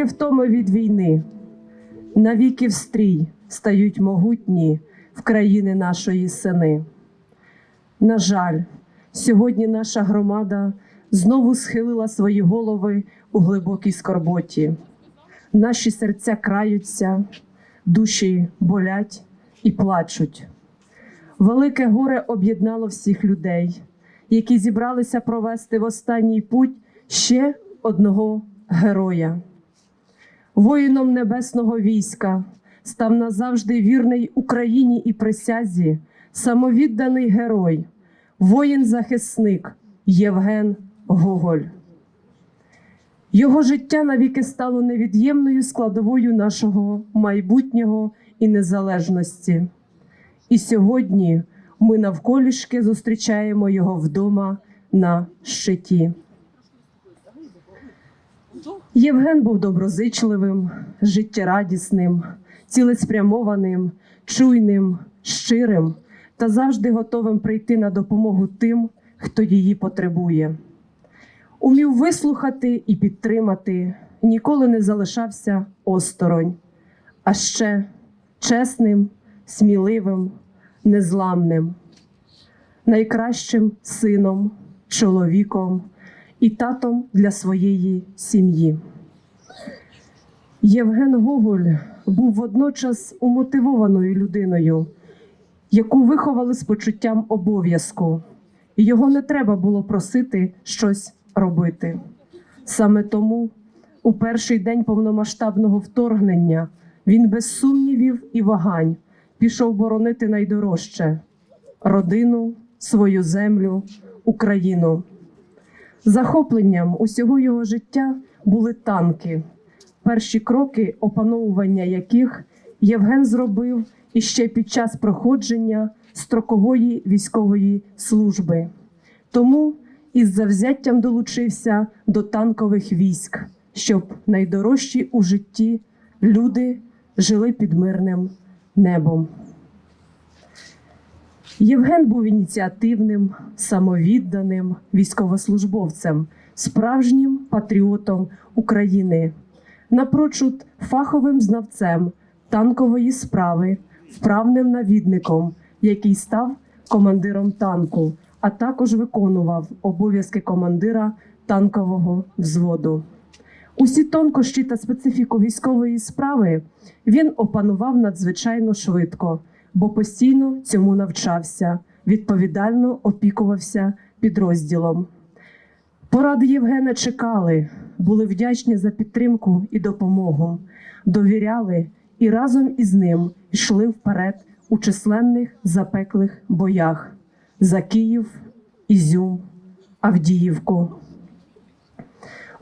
стільки втоми від війни. Навіки в стрій стають могутні в країни нашої сини. На жаль, сьогодні наша громада знову схилила свої голови у глибокій скорботі. Наші серця краються, душі болять і плачуть. Велике горе об'єднало всіх людей, які зібралися провести в останній путь ще одного героя. Воїном небесного війська став назавжди вірний Україні і присязі, самовідданий герой, воїн-захисник Євген Гоголь. Його життя навіки стало невід'ємною складовою нашого майбутнього і незалежності. І сьогодні ми навколішки зустрічаємо його вдома на щиті. Євген був доброзичливим, життєрадісним, цілеспрямованим, чуйним, щирим та завжди готовим прийти на допомогу тим, хто її потребує. Умів вислухати і підтримати, ніколи не залишався осторонь, а ще чесним, сміливим, незламним, найкращим сином, чоловіком і татом для своєї сім'ї. Євген Гоголь був водночас умотивованою людиною, яку виховали з почуттям обов'язку. І Його не треба було просити щось робити. Саме тому у перший день повномасштабного вторгнення він без сумнівів і вагань пішов боронити найдорожче родину, свою землю, Україну. Захопленням усього його життя були танки, перші кроки опановування яких Євген зробив іще під час проходження строкової військової служби. Тому із завзяттям долучився до танкових військ, щоб найдорожчі у житті люди жили під мирним небом. Євген був ініціативним, самовідданим військовослужбовцем, справжнім патріотом України, напрочуд фаховим знавцем танкової справи, вправним навідником, який став командиром танку, а також виконував обов'язки командира танкового взводу. Усі тонкощі та специфіку військової справи він опанував надзвичайно швидко, бо постійно цьому навчався, відповідально опікувався підрозділом. Поради Євгена чекали, були вдячні за підтримку і допомогу, довіряли і разом із ним йшли вперед у численних запеклих боях за Київ, Ізюм, Авдіївку.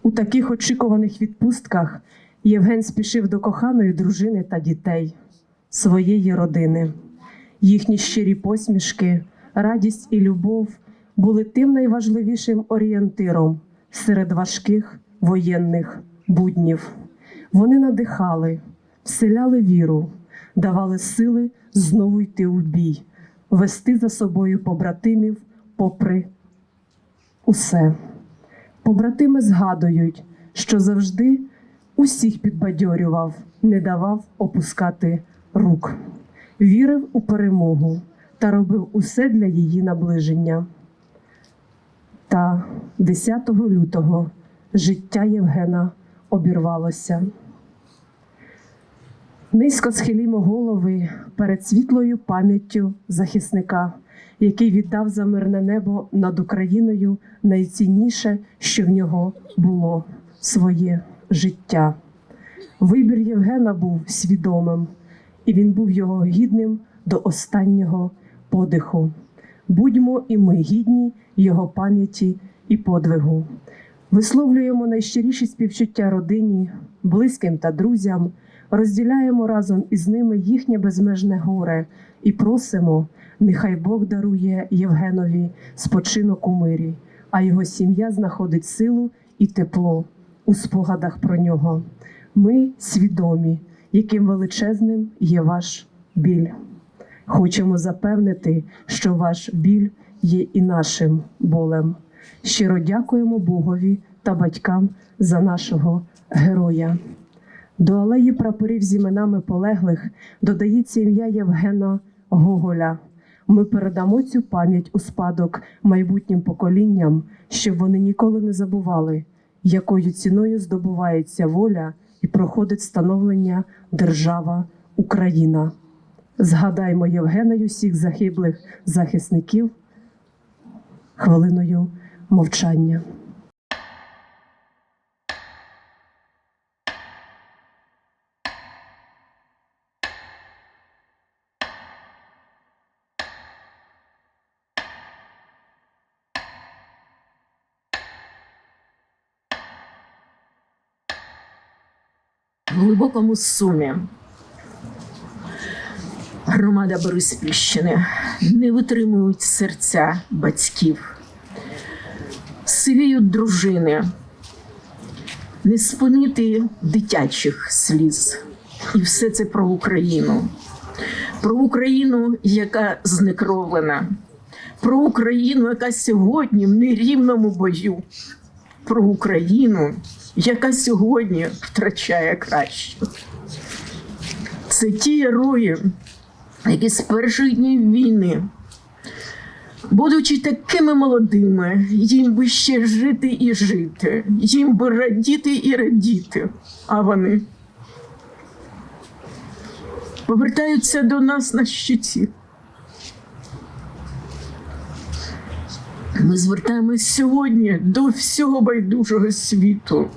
У таких очікуваних відпустках Євген спішив до коханої дружини та дітей, своєї родини. Їхні щирі посмішки, радість і любов були тим найважливішим орієнтиром серед важких воєнних буднів. Вони надихали, вселяли віру, давали сили знову йти у бій, вести за собою побратимів попри усе. Побратими згадують, що завжди усіх підбадьорював, не давав опускати рук, вірив у перемогу та робив усе для її наближення. Та 10 лютого життя Євгена обірвалося. Низько схилімо голови перед світлою пам'яттю захисника, який віддав за мирне небо над Україною найцінніше, що в нього було своє життя. Вибір Євгена був свідомим, і він був його гідним до останнього подиху. Будьмо і ми гідні його пам'яті і подвигу. Висловлюємо найщиріші співчуття родині, близьким та друзям, розділяємо разом із ними їхнє безмежне горе і просимо, нехай Бог дарує Євгенові спочинок у мирі, а його сім'я знаходить силу і тепло у спогадах про нього. Ми свідомі, яким величезним є ваш біль. Хочемо запевнити, що ваш біль є і нашим болем. Щиро дякуємо Богові та батькам за нашого героя. До алеї прапорів з іменами полеглих додається ім'я Євгена Гоголя. Ми передамо цю пам'ять у спадок майбутнім поколінням, щоб вони ніколи не забували, якою ціною здобувається воля і проходить становлення держава Україна. Згадаймо Євгена й усіх загиблих захисників хвилиною мовчання. Глибокому сумі. Громада Бориспільщини не витримують серця батьків, сивіють дружини, не спинити дитячих сліз. І все це про Україну, про Україну, яка знекровлена, про Україну, яка сьогодні в нерівному бою, про Україну, яка сьогодні втрачає краще. Це ті герої, які з перших днів війни, будучи такими молодими, їм би ще жити і жити, їм би радіти і радіти, а вони повертаються до нас на щиті. Ми звертаємось сьогодні до всього байдужого світу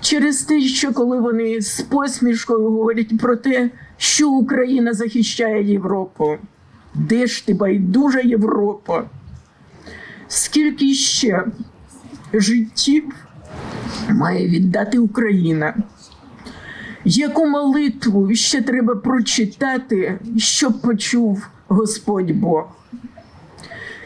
через те, що коли вони з посмішкою говорять про те, що Україна захищає Європу. Де ж ти байдужа Європа? Скільки ще життів має віддати Україна? Яку молитву ще треба прочитати, щоб почув Господь Бог?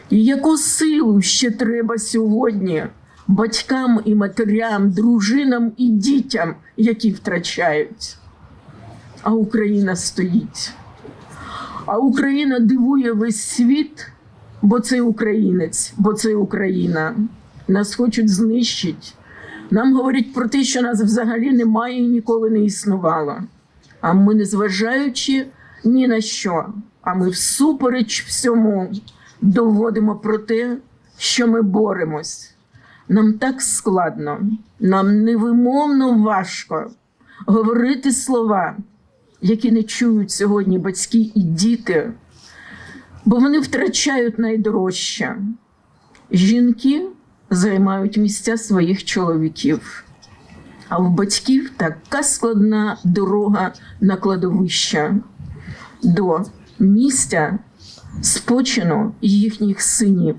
І яку силу ще треба сьогодні батькам і матерям, дружинам і дітям, які втрачають? А Україна стоїть. А Україна дивує весь світ, бо це українець, бо це Україна. Нас хочуть знищити. Нам говорять про те, що нас взагалі немає і ніколи не існувало. А ми, незважаючи ні на що, а ми всупереч всьому доводимо про те, що ми боремось. Нам так складно, нам невимовно важко говорити слова, які не чують сьогодні батьки і діти, бо вони втрачають найдорожче. Жінки займають місця своїх чоловіків, а в батьків така складна дорога на кладовище до місця спочину їхніх синів.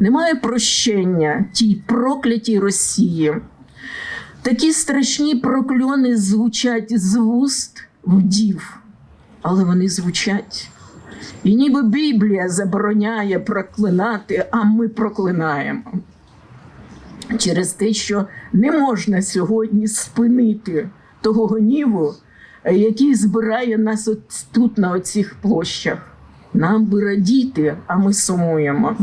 Немає прощення тій проклятій Росії. Такі страшні прокльони звучать з вуст вдів, але вони звучать. І ніби Біблія забороняє проклинати, а ми проклинаємо. Через те, що не можна сьогодні спинити того гніву, який збирає нас от тут, на оцих площах. Нам би радіти, а ми сумуємо.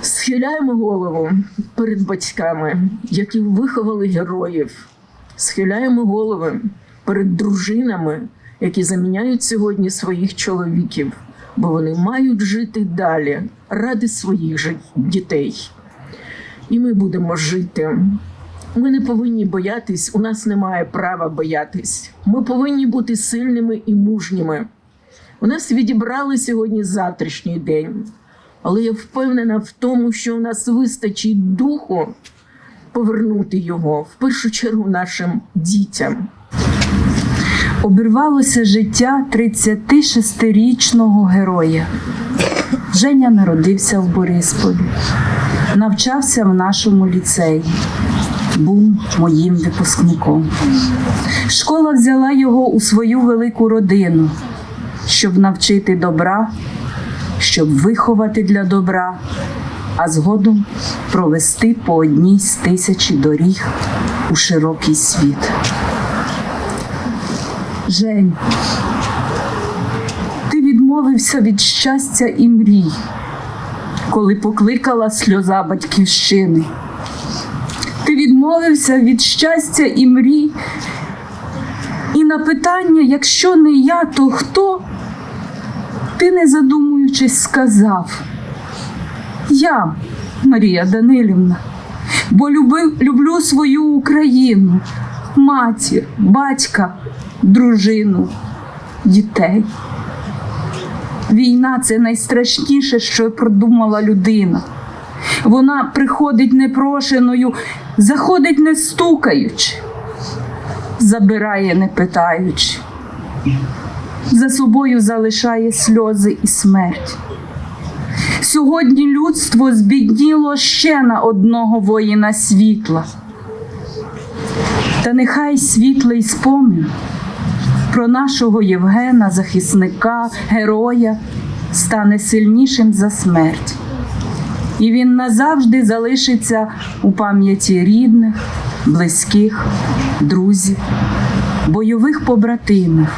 Схиляємо голову перед батьками, які виховали героїв. Схиляємо голови перед дружинами, які заміняють сьогодні своїх чоловіків, бо вони мають жити далі ради своїх дітей. І ми будемо жити. Ми не повинні боятись, у нас немає права боятись. Ми повинні бути сильними і мужніми. У нас відібрали сьогодні завтрашній день, але я впевнена в тому, що у нас вистачить духу повернути його в першу чергу нашим дітям. Обірвалося життя 36-річного героя. Женя народився в Борисполі, навчався в нашому ліцеї, був моїм випускником. Школа взяла його у свою велику родину, щоб навчити добра, щоб виховати для добра, а згодом провести по одній з тисячі доріг у широкий світ. Жень, ти відмовився від щастя і мрій, коли покликала сльоза батьківщини. Ти відмовився від щастя і мрій. І на питання, якщо не я, то хто? Ти, не задумуючись, сказав: Я, Марія Данилівна, бо любив, люблю свою Україну, матір, батька, дружину, дітей. Війна це найстрашніше, що продумала людина. Вона приходить непрошеною, заходить не стукаючи, забирає не питаючи, за собою залишає сльози і смерть. Сьогодні людство збідніло ще на одного воїна світла. Та нехай світлий спомин про нашого Євгена, захисника, героя, стане сильнішим за смерть. І він назавжди залишиться у пам'яті рідних, близьких, друзів, бойових побратимів,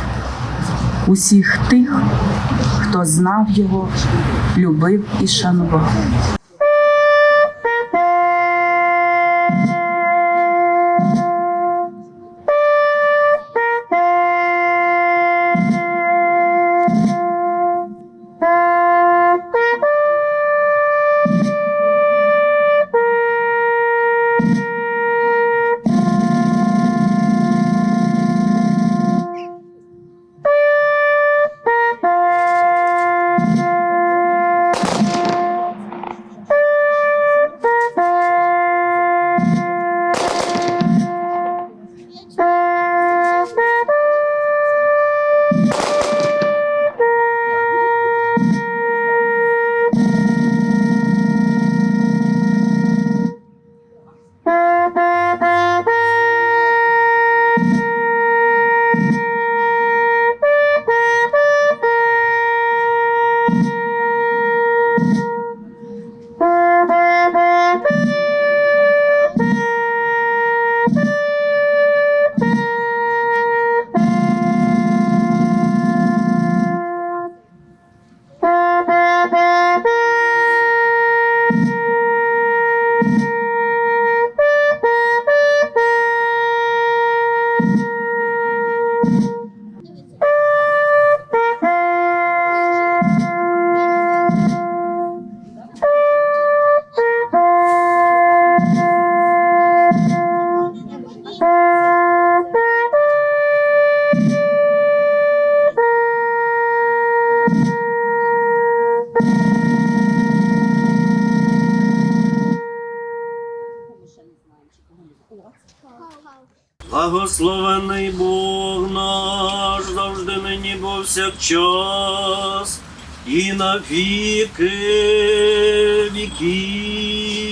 усіх тих, хто знав його, любив і шанував. Благословений Бог наш, завжди нині повсякчас, і на віки віків.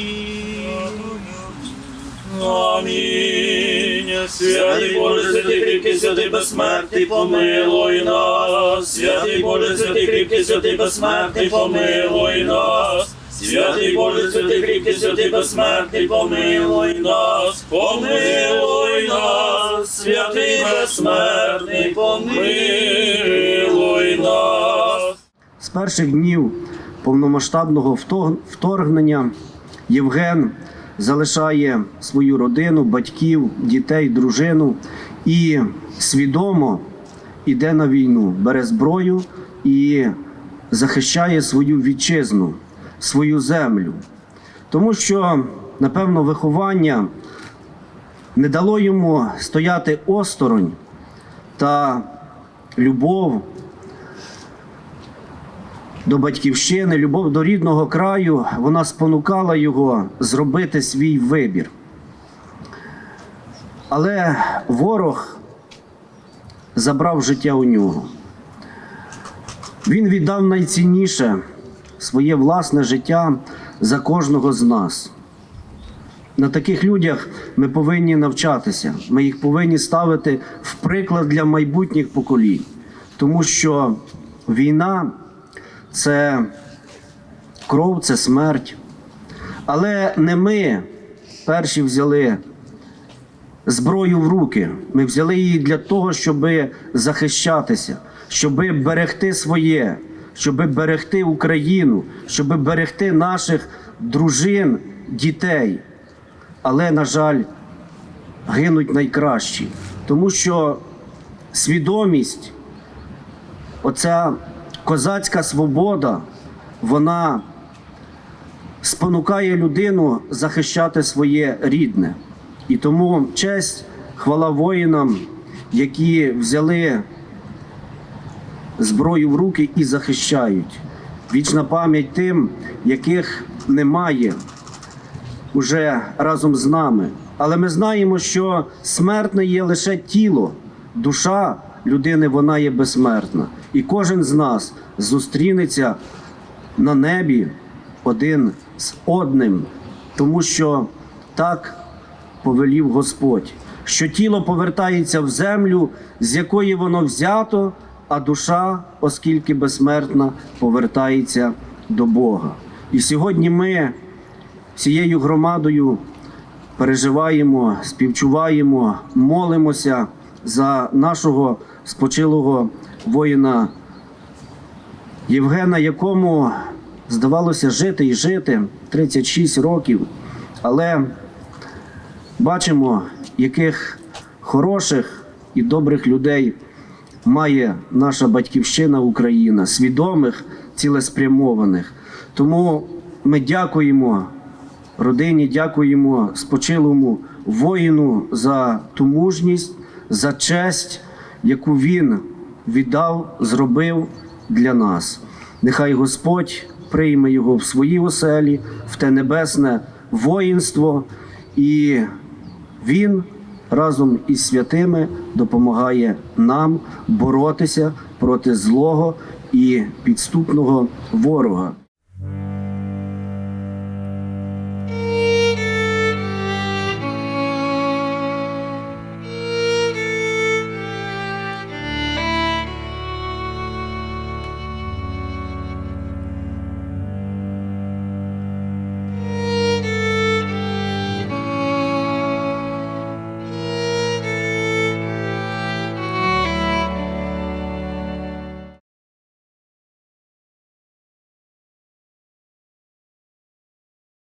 Амінь. Святий Боже, святий кріпкий, святий безсмертний, помилуй нас. Святий Боже, святий кріпкий, святий безсмертний, помилуй нас. Святий Боже, святий кріпкий, святий безсмертний, помилуй нас, помилуй нас, святий безсмертний, помилуй нас. З перших днів повномасштабного вторгнення Євген залишає свою родину, батьків, дітей, дружину і свідомо йде на війну, бере зброю і захищає свою вітчизну, свою землю. Тому що, напевно, виховання не дало йому стояти осторонь та любов до батьківщини, любов до рідного краю, вона спонукала його зробити свій вибір. Але ворог забрав життя у нього. Він віддав найцінніше своє власне життя за кожного з нас. На таких людях ми повинні навчатися. Ми їх повинні ставити в приклад для майбутніх поколінь. Тому що війна це кров, це смерть. Але не ми перші взяли зброю в руки. Ми взяли її для того, щоб захищатися, щоб берегти своє, щоб берегти Україну, щоб берегти наших дружин, дітей. Але, на жаль, гинуть найкращі, тому що свідомість, оця козацька свобода, вона спонукає людину захищати своє рідне. І тому честь, хвала воїнам, які взяли зброю в руки і захищають. Вічна пам'ять тим, яких немає уже разом з нами. Але ми знаємо, що смертне є лише тіло, душа людини вона є безсмертна. І кожен з нас зустрінеться на небі один з одним, тому що так повелів Господь, що тіло повертається в землю, з якої воно взято, а душа, оскільки безсмертна, повертається до Бога. І сьогодні ми всією громадою переживаємо, співчуваємо, молимося за нашого спочилого воїна Євгена, якому здавалося жити і жити 36 років. Але бачимо, яких хороших і добрих людей має наша батьківщина Україна, свідомих, цілеспрямованих. Тому ми дякуємо родині, дякуємо спочилому воїну за ту мужність, за честь, яку він віддав, зробив для нас. Нехай Господь прийме його в свої оселі, в те небесне воїнство, і він разом із святими допомагає нам боротися проти злого і підступного ворога.